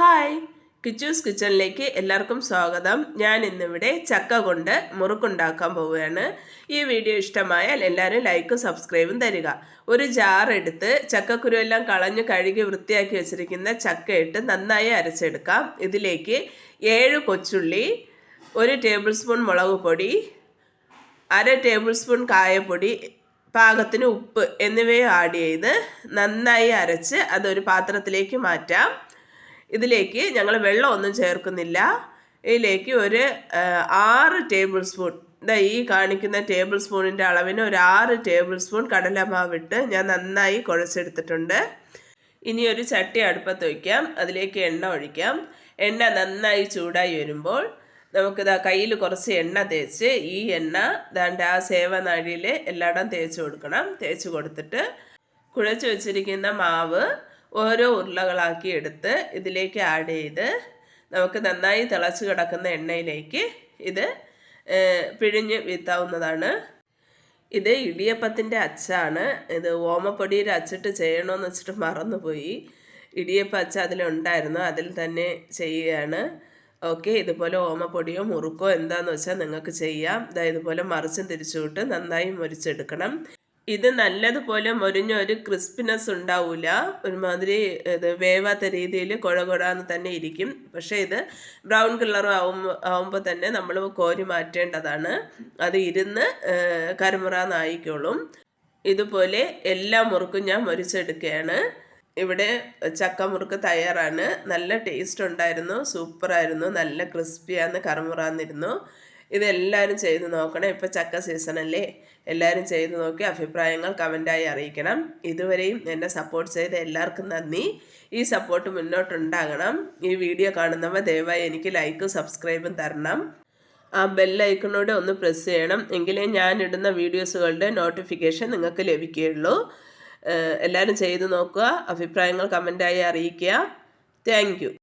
Hi. Kichus കിച്ചണിലേക്ക് എല്ലാവർക്കും സ്വാഗതം. ഞാൻ ഇന്നിവിടെ ചക്ക കൊണ്ട് മുറുക്കുണ്ടാക്കാൻ പോവുകയാണ്. ഈ വീഡിയോ ഇഷ്ടമായാൽ എല്ലാവരും ലൈക്കും സബ്സ്ക്രൈബും തരിക. ഒരു ജാർ എടുത്ത് എല്ലാം കളഞ്ഞ് കഴുകി വൃത്തിയാക്കി വെച്ചിരിക്കുന്ന ചക്ക ഇട്ട് നന്നായി അരച്ചെടുക്കാം. ഇതിലേക്ക് ഏഴ് കൊച്ചുള്ളി ഒരു ടേബിൾ സ്പൂൺ മുളക് പൊടി അര ടേബിൾ സ്പൂൺ കായപ്പൊടി പാകത്തിന് ഉപ്പ് എന്നിവയും ആഡ് ചെയ്ത് നന്നായി അരച്ച് അതൊരു പാത്രത്തിലേക്ക് മാറ്റാം. ഇതിലേക്ക് ഞങ്ങൾ വെള്ളമൊന്നും ചേർക്കുന്നില്ല. ഇതിലേക്ക് ഒരു ആറ് ടേബിൾ സ്പൂൺ ഇതാ ഈ കാണിക്കുന്ന ടേബിൾ സ്പൂണിന്റെ അളവിന് ഒരു ആറ് ടേബിൾ സ്പൂൺ കടലമാവിട്ട് ഞാൻ നന്നായി കുഴച്ചെടുത്തിട്ടുണ്ട്. ഇനി ഒരു ചട്ടി അടുപ്പത്ത് വയ്ക്കാം അതിലേക്ക് എണ്ണ ഒഴിക്കാം. എണ്ണ നന്നായി ചൂടായി വരുമ്പോൾ നമുക്കിതാ കയ്യിൽ കുറച്ച് എണ്ണ തേച്ച് ഈ എണ്ണ ദാണ്ട് ആ സേവനാഴിയിൽ എല്ലായിടം തേച്ച് കൊടുക്കണം. തേച്ച് കൊടുത്തിട്ട് കുഴച്ച് വെച്ചിരിക്കുന്ന മാവ് ഓരോ ഉരുളകളാക്കി എടുത്ത് ഇതിലേക്ക് ആഡ് ചെയ്ത് നമുക്ക് നന്നായി തിളച്ച് കിടക്കുന്ന എണ്ണയിലേക്ക് ഇത് പിഴിഞ്ഞ് വീത്താവുന്നതാണ്. ഇത് ഇടിയപ്പത്തിന്റെ അച്ചാണ്. ഇത് ഓമപ്പൊടിയിൽ അച്ചിട്ട് ചെയ്യണമെന്ന് വെച്ചിട്ട് മറന്നുപോയി. ഇടിയപ്പ അച്ച അതിലുണ്ടായിരുന്നു അതിൽ തന്നെ ചെയ്യുകയാണ്. ഓക്കെ ഇതുപോലെ ഓമപ്പൊടിയോ മുറുക്കോ എന്താണെന്ന് വെച്ചാൽ നിങ്ങൾക്ക് ചെയ്യാം. ഇതാ ഇതുപോലെ മറിച്ചും തിരിച്ചുവിട്ട് നന്നായി മുരിച്ചെടുക്കണം. ഇത് നല്ലതുപോലെ മൊരിഞ്ഞ ഒരു ക്രിസ്പിനെസ് ഉണ്ടാവില്ല ഒരുമാതിരി ഇത് വേവാത്ത രീതിയിൽ കുഴകുഴാന്ന് തന്നെ ഇരിക്കും. പക്ഷേ ഇത് ബ്രൗൺ കളർ ആവുമ്പോൾ ആവുമ്പോൾ തന്നെ നമ്മൾ കോരി മാറ്റേണ്ടതാണ്. അത് ഇരുന്ന് കരുമുറാന്നായിക്കോളും ഇതുപോലെ എല്ലാ മുറുക്കും ഞാൻ മുരിച്ചെടുക്കുകയാണ്. ഇവിടെ ചക്ക മുറുക്ക് തയ്യാറാണ്. നല്ല ടേസ്റ്റ് ഉണ്ടായിരുന്നു. സൂപ്പറായിരുന്നു. നല്ല ക്രിസ്പിയാന്ന് കറുമുറാന്നിരുന്നു. ഇതെല്ലാവരും ചെയ്ത് നോക്കണം. ഇപ്പോൾ ചക്ക സീസൺ അല്ലേ? എല്ലാവരും ചെയ്ത് നോക്കി അഭിപ്രായങ്ങൾ കമന്റായി അറിയിക്കണം. ഇതുവരെയും എന്നെ സപ്പോർട്ട് ചെയ്ത എല്ലാവർക്കും നന്ദി. ഈ സപ്പോർട്ട് മുന്നോട്ടുണ്ടാകണം. ഈ വീഡിയോ കാണുന്നവർ ദയവായി എനിക്ക് ലൈക്കും സബ്സ്ക്രൈബും തരണം. ആ ബെല്ലൈക്കണോടെ ഒന്ന് പ്രസ് ചെയ്യണം. എങ്കിലേ ഞാൻ ഇടുന്ന വീഡിയോസുകളുടെ നോട്ടിഫിക്കേഷൻ നിങ്ങൾക്ക് ലഭിക്കുകയുള്ളൂ. എല്ലാവരും ചെയ്തു നോക്കുക. അഭിപ്രായങ്ങൾ കമന്റായി അറിയിക്കുക. താങ്ക്